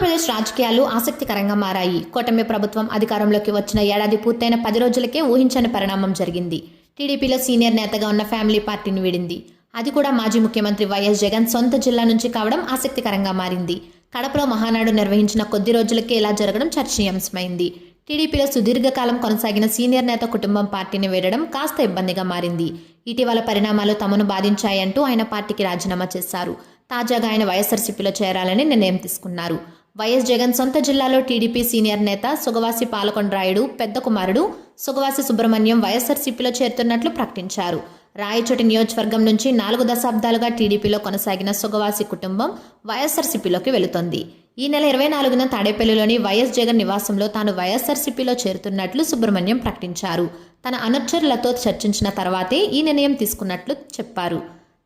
ఆంధ్రప్రదేశ్ రాజకీయాలు ఆసక్తికరంగా మారాయి. కూటమి ప్రభుత్వం అధికారంలోకి వచ్చిన ఏడాది పూర్తయిన పది రోజులకే ఊహించని పరిణామం జరిగింది. టీడీపీలో సీనియర్ నేతగా ఉన్న ఫ్యామిలీ పార్టీని వీడింది. అది కూడా మాజీ ముఖ్యమంత్రి వైఎస్ జగన్ సొంత జిల్లా నుంచి కావడం ఆసక్తికరంగా మారింది. కడపలో మహానాడు నిర్వహించిన కొద్ది రోజులకే ఇలా జరగడం చర్చనీయాంశమైంది. టీడీపీలో సుదీర్ఘకాలం కొనసాగిన సీనియర్ నేత కుటుంబం పార్టీని వీడడం కాస్త ఇబ్బందిగా మారింది. ఇటీవల పరిణామాలు తమను బాధించాయంటూ ఆయన పార్టీకి రాజీనామా చేశారు. తాజాగా ఆయన వైఎస్ఆర్సీపీలో చేరాలని నిర్ణయం తీసుకున్నారు. వైఎస్ జగన్ సొంత జిల్లాలో టీడీపీ సీనియర్ నేత సుగవాసి పాలకొండరాయుడు పెద్ద కుమారుడు సుగవాసి సుబ్రహ్మణ్యం వైఎస్ఆర్సీపీలో చేరుతున్నట్లు ప్రకటించారు. రాయచోటి నియోజకవర్గం నుంచి నాలుగు దశాబ్దాలుగా టీడీపీలో కొనసాగిన సుగవాసి కుటుంబం వైఎస్ఆర్సీపీలోకి వెళుతోంది. ఈ నెల ఇరవై నాలుగున తాడేపల్లిలోని వైఎస్ జగన్ నివాసంలో తాను వైఎస్ఆర్సీపీలో చేరుతున్నట్లు సుబ్రహ్మణ్యం ప్రకటించారు. తన అనుచరులతో చర్చించిన తర్వాతే ఈ నిర్ణయం తీసుకున్నట్లు చెప్పారు.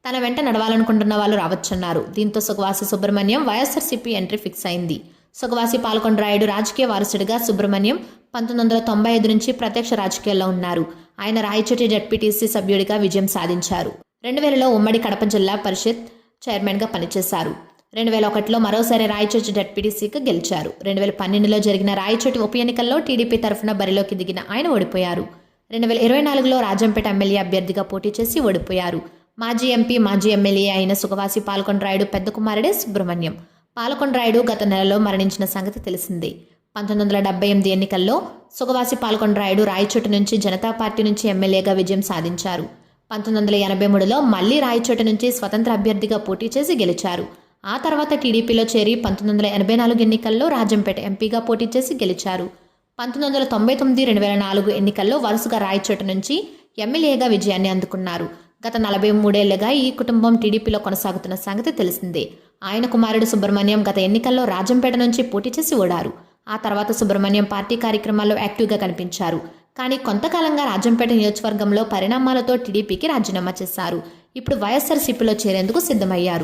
తన వెంట నడవాలనుకుంటున్న వాళ్ళు రావచ్చన్నారు. దీంతో Sugavasi Subrahmanyam YSRCP entry fix అయింది. సుగవాసి పాల్కొండరాయుడు రాజకీయ వారసుడిగా సుబ్రహ్మణ్యం పంతొమ్మిది వందల తొంభై ఐదు నుంచి ప్రత్యక్ష రాజకీయాల్లో ఉన్నారు. ఆయన రాయచోటి జడ్పీటీసీ సభ్యుడిగా విజయం సాధించారు. రెండు వేలలో ఉమ్మడి కడప జిల్లా పరిషత్ చైర్మన్గా పనిచేశారు. రెండు వేల ఒకటిలో మరోసారి రాయచోటి జడ్పీటీసీకి గెలిచారు. రెండు వేల పన్నెండులో జరిగిన రాయచోటి ఉప ఎన్నికల్లో టీడీపీ తరఫున బరిలోకి దిగిన ఆయన ఓడిపోయారు. రెండు వేల ఇరవై నాలుగులో రాజంపేట ఎమ్మెల్యే అభ్యర్థిగా పోటీ చేసి ఓడిపోయారు. మాజీ ఎంపీ మాజీ ఎమ్మెల్యే అయిన సుఖవాసి పాల్కొండరాయుడు పెద్ద కుమారుడే సుబ్రహ్మణ్యం. పాల్కొండరాయుడు గత నెలలో మరణించిన సంగతి తెలిసిందే. పంతొమ్మిది వందల డెబ్బై ఎనిమిది ఎన్నికల్లో సుఖవాసి పాల్కొండరాయుడు రాయచోటు నుంచి జనతా పార్టీ నుంచి ఎమ్మెల్యేగా విజయం సాధించారు. పంతొమ్మిది వందల ఎనభై మూడులో మళ్ళీ రాయచోటు నుంచి స్వతంత్ర అభ్యర్థిగా పోటీ చేసి గెలిచారు. ఆ తర్వాత టీడీపీలో చేరి పంతొమ్మిది వందల ఎనభై నాలుగు ఎన్నికల్లో రాజంపేట ఎంపీగా పోటీ చేసి గెలిచారు. పంతొమ్మిది వందల తొంభై తొమ్మిది రెండు వేల నాలుగు ఎన్నికల్లో వరుసగా రాయచోటు నుంచి ఎమ్మెల్యేగా విజయాన్ని అందుకున్నారు. గత నలభై మూడేళ్ళుగా ఈ కుటుంబం టీడీపీలో కొనసాగుతున్న సంగతి తెలిసిందే. ఆయన కుమారుడు సుబ్రహ్మణ్యం గత ఎన్నికల్లో రాజంపేట నుంచి పోటీ చేసి ఓడారు. ఆ తర్వాత సుబ్రహ్మణ్యం పార్టీ కార్యక్రమాల్లో యాక్టివ్గా కనిపించారు. కానీ కొంతకాలంగా రాజంపేట నియోజకవర్గంలో పరిణామాలతో టీడీపీకి రాజీనామా చేశారు. ఇప్పుడు వైఎస్ఆర్సీపీలో చేరేందుకు సిద్ధమయ్యారు.